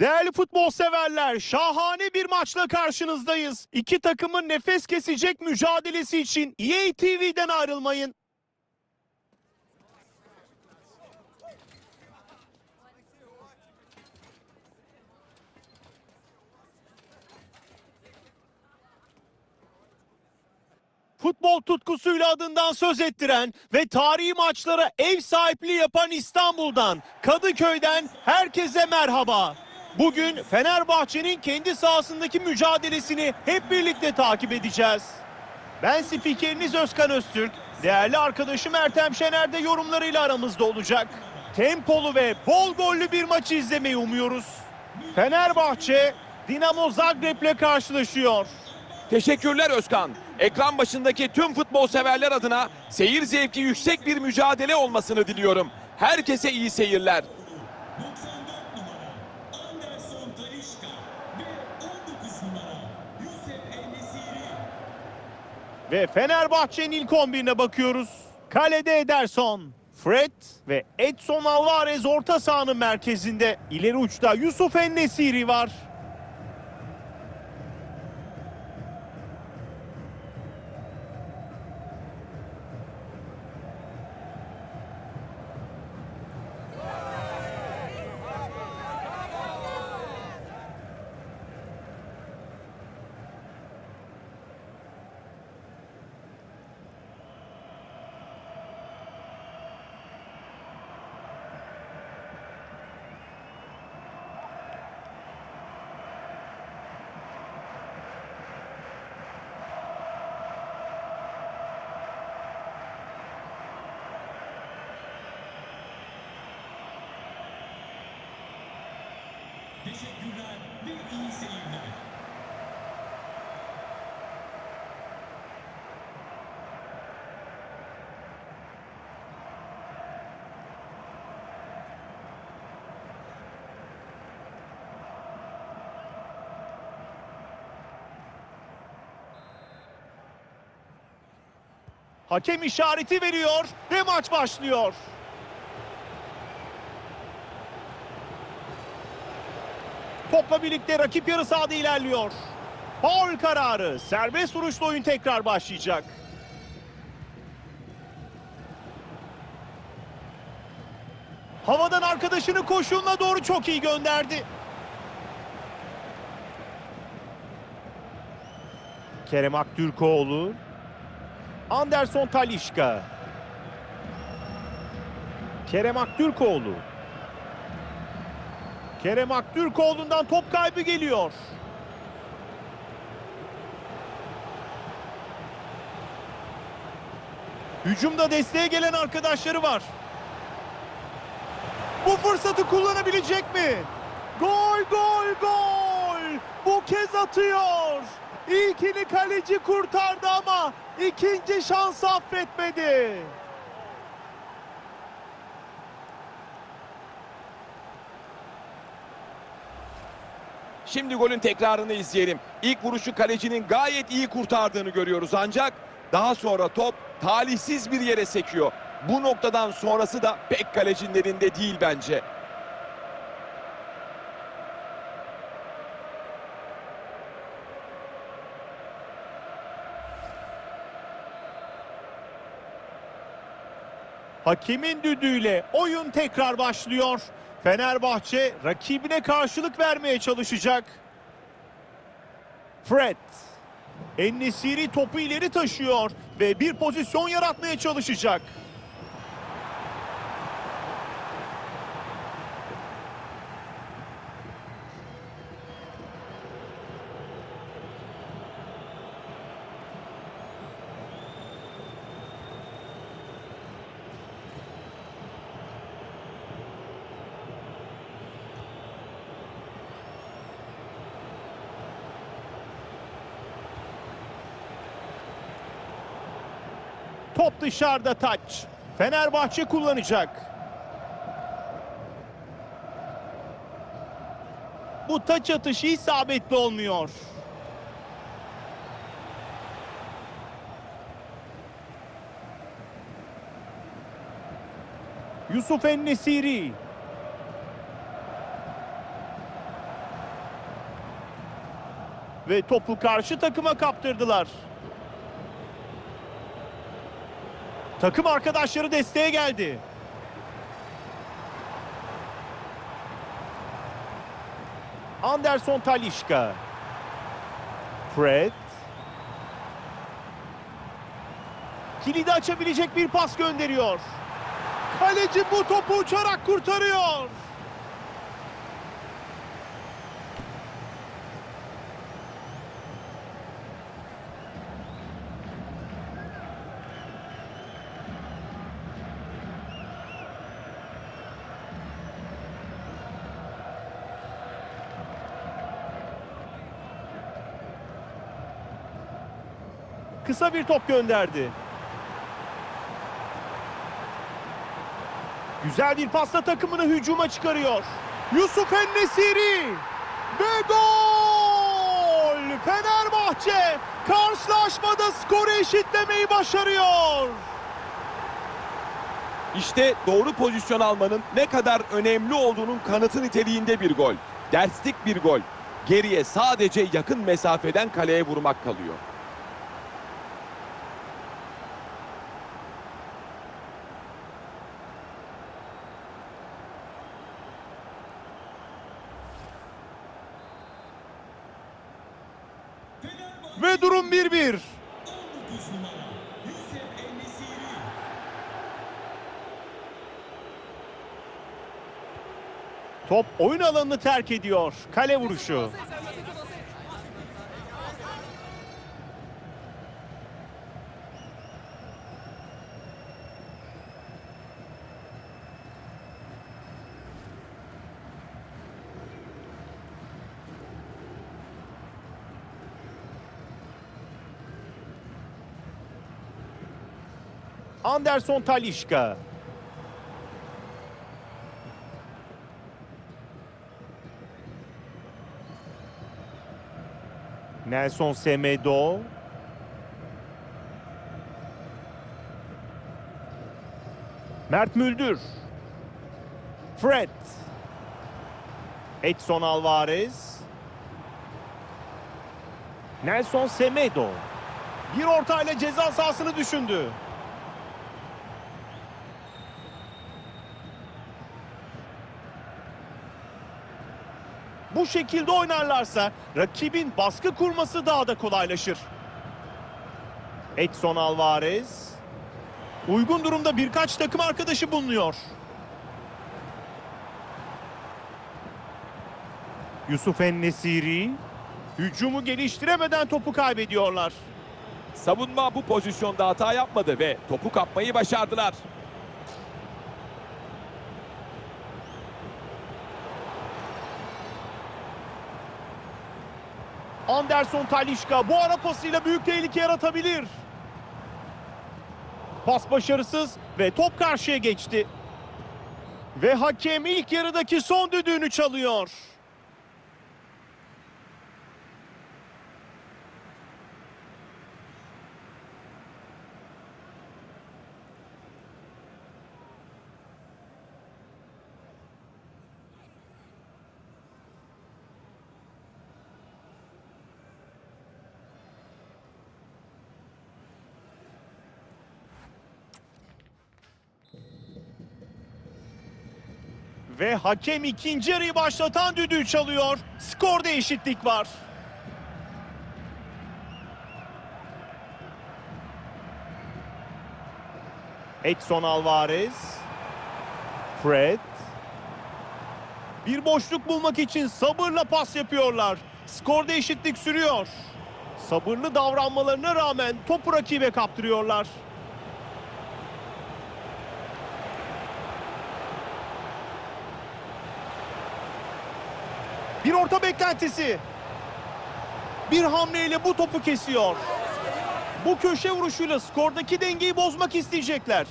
Değerli futbol severler, şahane bir maçla karşınızdayız. İki takımın nefes kesecek mücadelesi için EA TV'den ayrılmayın. Futbol tutkusuyla adından söz ettiren ve tarihi maçlara ev sahipliği yapan İstanbul'dan, Kadıköy'den herkese merhaba. Bugün Fenerbahçe'nin kendi sahasındaki mücadelesini hep birlikte takip edeceğiz. Ben spikeriniz Özkan Öztürk, değerli arkadaşım Ertem Şener de yorumlarıyla aramızda olacak. Tempolu ve bol gollü bir maçı izlemeyi umuyoruz. Fenerbahçe Dinamo Zagreb'le karşılaşıyor. Teşekkürler Özkan. Ekran başındaki tüm futbol severler adına seyir zevki yüksek bir mücadele olmasını diliyorum. Herkese iyi seyirler. Anderson Talişka ve 19 numara Yusuf Enesiri. Ve Fenerbahçe'nin ilk 11'ine bakıyoruz. Kalede Ederson, Fred ve Edson Alvarez orta sahanın merkezinde. İleri uçta Yusuf Ennesiri var. Teşekkürler ve iyi seyirler. Hakem işareti veriyor ve maç başlıyor. Topla birlikte rakip yarı sahada ilerliyor. Faul kararı. Serbest vuruşla oyun tekrar başlayacak. Havadan arkadaşını koşunla doğru çok iyi gönderdi. Kerem Aktürkoğlu. Anderson Talişka. Kerem Aktürkoğlu. Kerem Aktürkoğlu'ndan top kaybı geliyor. Hücumda desteğe gelen arkadaşları var. Bu fırsatı kullanabilecek mi? Gol gol gol! Bu kez atıyor. İlkini kaleci kurtardı ama ikinci şans affetmedi. Şimdi golün tekrarını izleyelim. İlk vuruşu kalecinin gayet iyi kurtardığını görüyoruz ancak daha sonra top talihsiz bir yere sekiyor. Bu noktadan sonrası da pek kalecinin elinde değil bence. Hakemin düdüğüyle oyun tekrar başlıyor. Fenerbahçe rakibine karşılık vermeye çalışacak. Fred. Ennesiri topu ileri taşıyor ve bir pozisyon yaratmaya çalışacak. Top dışarıda taç. Fenerbahçe kullanacak. Bu taç atışı isabetli olmuyor. Yusuf Ennesiri. ve topu karşı takıma kaptırdılar. Takım arkadaşları desteğe geldi. Anderson Talişka. Fred. Kilidi açabilecek bir pas gönderiyor. Kaleci bu topu uçarak kurtarıyor. Kısa bir top gönderdi. Güzel bir pasla takımını hücuma çıkarıyor. Yusuf Ennesiri ve gol! Fenerbahçe karşılaşmada skoru eşitlemeyi başarıyor. İşte doğru pozisyon almanın ne kadar önemli olduğunun kanıtı niteliğinde bir gol. Derslik bir gol. Geriye sadece yakın mesafeden kaleye vurmak kalıyor. Ve durum 1-1. 19 numara Yusuf Ennesiri. Top oyun alanını terk ediyor. Kale vuruşu. Anderson Talişka. Nelson Semedo. Mert Müldür. Fred. Edson Alvarez. Nelson Semedo. Bir ortayla ceza sahasını düşündü. Bu şekilde oynarlarsa rakibin baskı kurması daha da kolaylaşır. Edson Alvarez. Uygun durumda birkaç takım arkadaşı bulunuyor. Yusuf Ennesiri. Hücumu geliştiremeden topu kaybediyorlar. Savunma bu pozisyonda hata yapmadı ve topu kapmayı başardılar. Anderson Talişka bu ara pasıyla büyük tehlike yaratabilir. Pas başarısız ve top karşıya geçti. Ve hakem ilk yarıdaki son düdüğünü çalıyor. Ve hakem ikinci yarıyı başlatan düdüğü çalıyor. Skorda eşitlik var. Edson Alvarez. Fred. Bir boşluk bulmak için sabırla pas yapıyorlar. Skorda eşitlik sürüyor. Sabırlı davranmalarına rağmen topu rakibe kaptırıyorlar. Bir orta beklentisi. Bir hamleyle bu topu kesiyor. Bu köşe vuruşuyla skordaki dengeyi bozmak isteyecekler.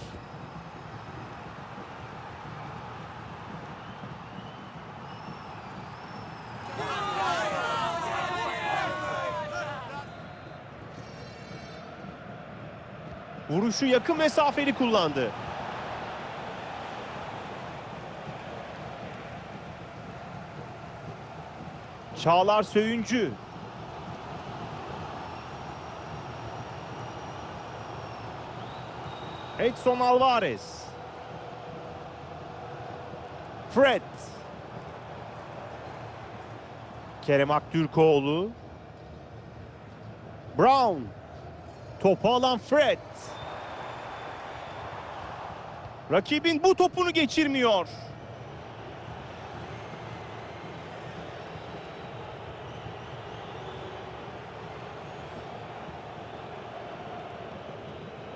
Vuruşu yakın mesafeli kullandı. Çağlar Söyüncü. Edson Alvarez. Fred. Kerem Aktürkoğlu. Brown. Topu alan Fred. Rakibin bu topunu geçirmiyor.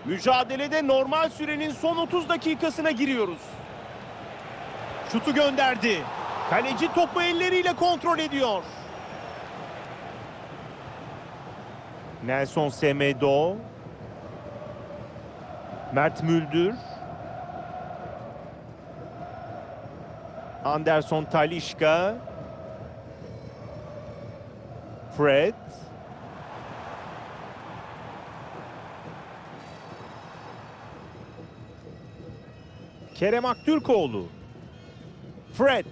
Mücadelede normal sürenin son 30 dakikasına giriyoruz. Şutu gönderdi. Kaleci topu elleriyle kontrol ediyor. Nelson Semedo. Mert Müldür. Anderson Talişka. Fred. Kerem Aktürkoğlu. Fred.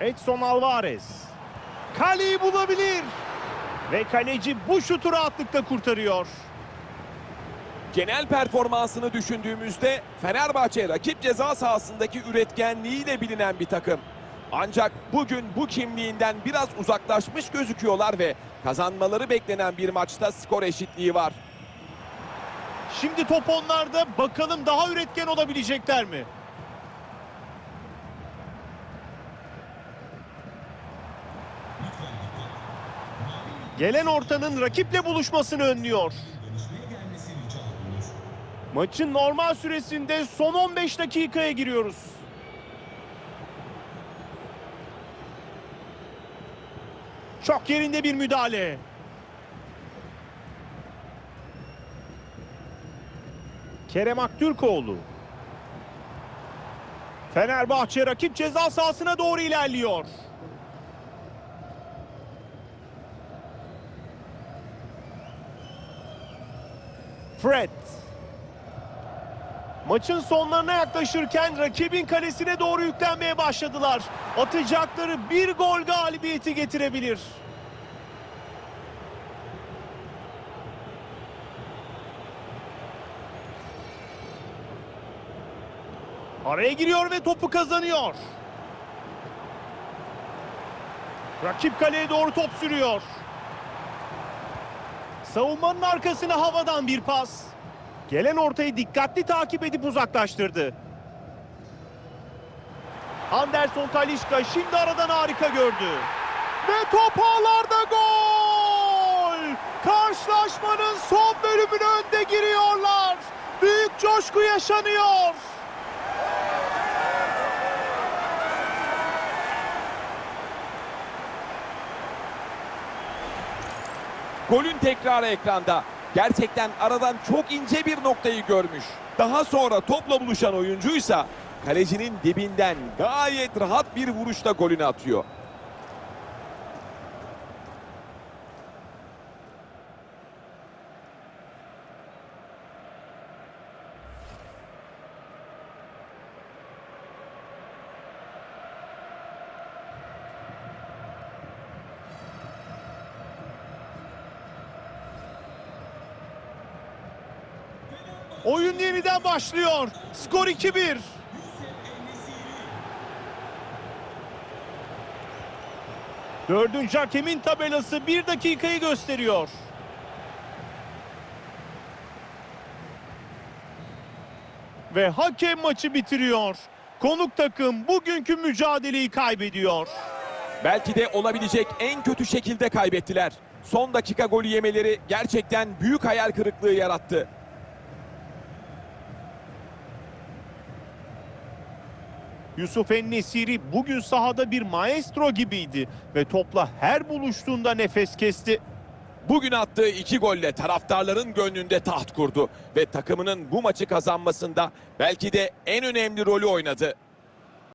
Edson Alvarez. Kaleyi bulabilir. Ve kaleci bu şutu rahatlıkla kurtarıyor. Genel performansını düşündüğümüzde Fenerbahçe rakip ceza sahasındaki üretkenliğiyle bilinen bir takım. Ancak bugün bu kimliğinden biraz uzaklaşmış gözüküyorlar ve kazanmaları beklenen bir maçta skor eşitliği var. Şimdi top onlarda. Bakalım daha üretken olabilecekler mi? Gelen ortanın rakiple buluşmasını önlüyor. Maçın normal süresinde son 15 dakikaya giriyoruz. Çok yerinde bir müdahale. Kerem Aktürkoğlu. Fenerbahçe rakip ceza sahasına doğru ilerliyor. Fred. Maçın sonlarına yaklaşırken rakibin kalesine doğru yüklenmeye başladılar. Atacakları bir gol galibiyeti getirebilir. Araya giriyor ve topu kazanıyor. Rakip kaleye doğru top sürüyor. Savunmanın arkasına havadan bir pas. Gelen ortayı dikkatli takip edip uzaklaştırdı. Anderson Talişka şimdi aradan harika gördü. Ve top ağlarda gol! Karşılaşmanın son bölümüne önde giriyorlar. Büyük coşku yaşanıyor. Golün tekrarı ekranda. Gerçekten aradan çok ince bir noktayı görmüş. Daha sonra topla buluşan oyuncuysa kalecinin dibinden gayet rahat bir vuruşla golünü atıyor. Oyun yeniden başlıyor. Skor 2-1. Yusuf El-Nesiri. Dördüncü hakemin tabelası bir dakikayı gösteriyor. Ve hakem maçı bitiriyor. Konuk takım bugünkü mücadeleyi kaybediyor. Belki de olabilecek en kötü şekilde kaybettiler. Son dakika golü yemeleri gerçekten büyük hayal kırıklığı yarattı. Yusuf En-Nesiri bugün sahada bir maestro gibiydi ve topla her buluştuğunda nefes kesti. Bugün attığı iki golle taraftarların gönlünde taht kurdu ve takımının bu maçı kazanmasında belki de en önemli rolü oynadı.